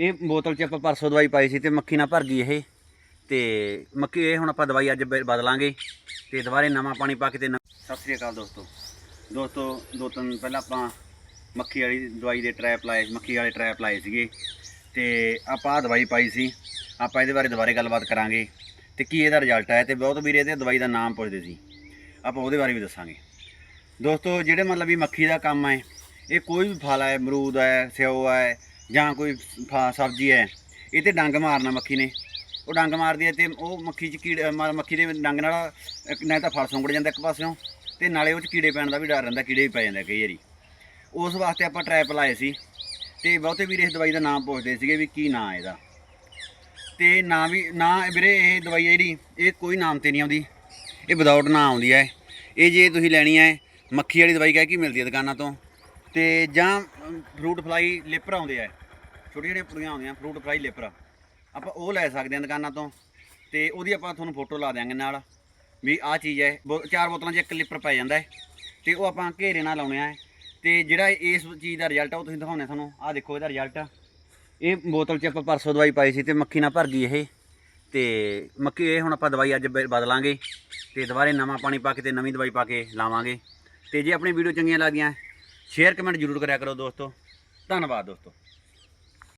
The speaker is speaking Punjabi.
ਇਹ ਬੋਤਲ 'ਚ ਆਪਾਂ ਪਰਸੋਂ ਦਵਾਈ ਪਾਈ ਸੀ ਤੇ ਮੱਖੀ ਨਾਲ ਭਰ ਗਈ ਇਹ। ਤੇ ਮੱਕੀ ਇਹ ਹੁਣ ਆਪਾਂ ਦਵਾਈ ਅੱਜ ਬ- ਬਦਲਾਂਗੇ ਤੇ ਦੁਬਾਰੇ ਨਵਾਂ ਪਾਣੀ ਪਾ ਕੇ ਤੇ ਨ- ਸਤਿ ਸ੍ਰੀ ਅਕਾਲ ਦੋਸਤੋ। ਦੋਸਤੋ, ਦੋ ਤਿੰਨ ਪਹਿਲਾਂ ਆਪਾਂ ਮੱਖੀ ਵਾਲੀ ਦਵਾਈ ਦੇ ਟਰੈਪ ਲਾਏ, ਮੱਖੀ ਵਾਲੇ ਟਰੈਪ ਲਾਏ ਸੀਗੇ। ਤੇ ਆਪਾਂ ਆਹ ਦਵਾਈ ਪਾਈ ਸੀ। ਆਪਾਂ ਇਹਦੇ ਬਾਰੇ ਦੁਬਾਰੇ ਗੱਲਬਾਤ ਕਰਾਂਗੇ। ਤੇ ਕੀ ਇਹਦਾ ਰਿਜ਼ਲਟ ਆਇਆ ਤੇ ਬਹੁਤ ਵੀਰੇ ਇਹਦੇ ਦਵਾਈ ਦਾ ਨਾਮ ਪੁੱਛਦੇ ਸੀ। ਆਪਾਂ ਉਹਦੇ ਬਾਰੇ ਵੀ ਦੱਸਾਂਗੇ। ਦੋਸਤੋ, ਜਿਹੜੇ ਮਤਲਬ ਵੀ ਮੱਖੀ ਦਾ ਕੰਮ ਹੈ, ਇਹ ਕੋਈ ਵੀ ਫਲ ਹੈ, ਅਮਰੂਦ ਹੈ, ਸਿਓ ਹੈ ਜਾਂ ਕੋਈ ਫਾ, ਸਬਜ਼ੀ ਹੈ, ਇਹ ਤੇ ਡੰਗ ਮਾਰਨਾ ਮੱਖੀ ਨੇ। ਉਹ ਡੰਗ ਮਾਰਦੀ ਹੈ ਤੇ ਉਹ ਮੱਖੀ ਚ ਕੀੜੇ ਮ- ਮੱਖੀ ਦੇ ਡੰਗ ਨਾਲ, ਇੱਕ ਨਾ ਤਾਂ ਫਲ ਸੁੰਗੜ ਜਾਂਦਾ ਇੱਕ ਪਾਸਿਓਂ, ਤੇ ਨਾਲੇ ਉਹ ਚ ਕੀੜੇ ਪੈਣ ਦਾ ਵੀ ਡਰ ਰਹਿੰਦਾ, ਕੀੜੇ ਵੀ ਪੈ ਜਾਂਦੇ ਕਈ ਵਾਰੀ। ਉਸ ਵਾਸਤੇ ਆਪਾਂ ਟਰੈਪ ਲਾਏ ਸੀ, ਤੇ ਬਹੁਤੇ ਵੀਰੇ ਇਸ ਦਵਾਈ ਦਾ ਨਾਮ ਪੁੱਛਦੇ ਸੀਗੇ ਵੀ ਕੀ ਨਾਂ ਇਹਦਾ। ਤੇ ਨਾ ਵੀ, ਨਾ ਵੀਰੇ ਇਹ ਦਵਾਈ ਹੈ ਜਿਹੜੀ, ਇਹ ਕੋਈ ਨਾਮ ਤੇ ਨਹੀਂ ਆਉਂਦੀ। ਇਹ ਵਿਦਆਊਟ ਨਾਂ ਆਉਂਦੀ ਹੈ। ਇਹ ਜੇ ਤੁਸੀਂ ਲੈਣੀ ਹੈ, ਮੱਖੀ ਵਾਲੀ ਦਵਾਈ ਕਹਿ ਕੇ ਮਿਲਦੀ ਹੈ ਦੁਕਾਨਾਂ ਤੋਂ। ਤੇ ਜਾਂ ਫਰੂਟ ਫਲਾਈ ਲਿਪਰ ਆਉਂਦੇ ਆ। ਛੋਟੀਆਂ ਛੋਟੀਆਂ ਪੁੜੀਆਂ ਆਉਂਦੀਆਂ ਫਰੂਟ ਫਲਾਈ ਲਿਪਰ ਆਪਾਂ ਉਹ ਲੈ ਸਕਦੇ ਹਾਂ ਦੁਕਾਨਾਂ ਤੋਂ, ਤੇ ਉਹਦੀ ਆਪਾਂ ਤੁਹਾਨੂੰ ਫੋਟੋ ਲਾ ਦਿਆਂਗੇ ਨਾਲ। ਵੀ ਆਹ ਚੀਜ਼ ਹੈ, ਬੋ- ਚਾਰ ਬੋਤਲਾਂ 'ਚ ਇੱਕ ਲਿਪਰ ਪੈ ਜਾਂਦਾ ਹੈ। ਤੇ ਉਹ ਆਪਾਂ ਘੇਰੇ ਨਾਲ ਲਾਉਣੇ ਆ। ਤੇ ਜਿਹੜਾ ਇਸ ਚੀਜ਼ ਦਾ ਰਿਜ਼ਲਟ ਆ, ਉਹ ਤੁਸੀਂ ਦਿਖਾਉਂਦੇ ਤੁਹਾਨੂੰ। ਆਹ ਦੇਖੋ ਇਹਦਾ ਰਿਜ਼ਲਟ ਇਹ ਬੋਤਲ 'ਚ ਆਪਾਂ ਪਰਸੋਂ ਦਵਾਈ ਪਾਈ ਸੀ ਤੇ ਮੱਖੀ ਨਾਲ ਭਰ ਗਈ ਇਹ। ਤੇ ਮੱਕੀ ਇਹ ਹੁਣ ਆਪਾਂ ਦਵਾਈ ਅੱਜ ਬ- ਬਦਲਾਂਗੇ। ਤੇ ਦੁਬਾਰੇ ਨਵਾਂ ਪਾਣੀ ਪਾ ਕੇ ਤੇ ਨਵੀਂ ਦਵਾਈ ਪਾ ਕੇ ਲਾਵਾਂਗੇ। ਤੇ ਜੇ ਆਪਣੀ ਵੀਡੀਓ ਚੰਗੀਆਂ ਲੱਗਦੀਆਂ ਸ਼ੇਅਰ ਕਮੈਂਟ ਜ਼ਰੂਰ ਕਰਿਆ ਕਰੋ ਦੋਸਤੋ। ਧੰਨਵਾਦ ਦੋਸਤੋ।